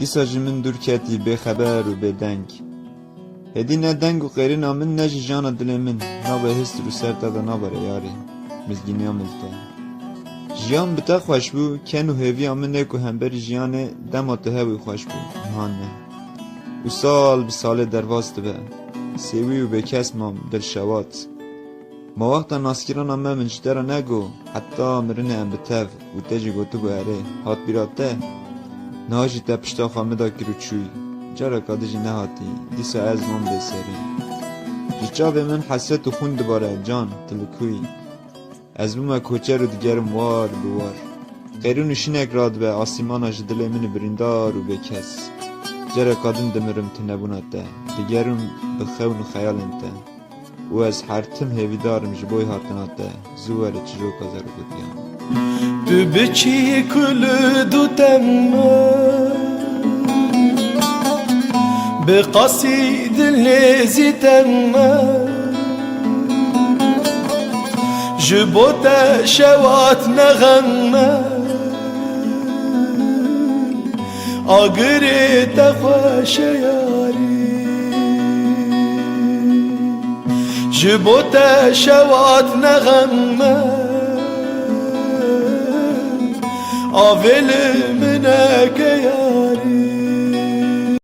Dîsa ji min dûr ketî bêxeber û bêdeng. Hedî ne deng û qêrîna min ne ji jana dilê min nabe hîstir û ser te de nabere yarê. Mizgîniya min te. Jiyan bi te xweş bû, ken û hêviya min ê ku hemberî jiyanê dema tu hewî xweş bû, nihan ne. û sal bi salê dervaz dibe. Sêwî û bêkes mam dil şewat. Ma wexta naskirana me min ji te re nego, heta em bi tev û te jî gotibû erê, hat bîra te. نهاجی تپشتا خامدا کرو چوی. جارا کادجی نهاتی. دیسا از من بساری جچا من حسد و خون دباره جان تلکوی. از بوم کچه رو دیگر موار بوار. قیرون و شین اگراد به آسیمان آج دل من برندار و بکس جارا کادم دمرم تنبونت ده دیگرم به خون و خیال انت و از هر تم هیدارم جبوی هاتنات ده زوار چجو کذارو بودیان Du bichi kulu du temmer Bi qasî dilêzî temme Ji bo te şewat nexemme Agirê te xweşe yarî Ji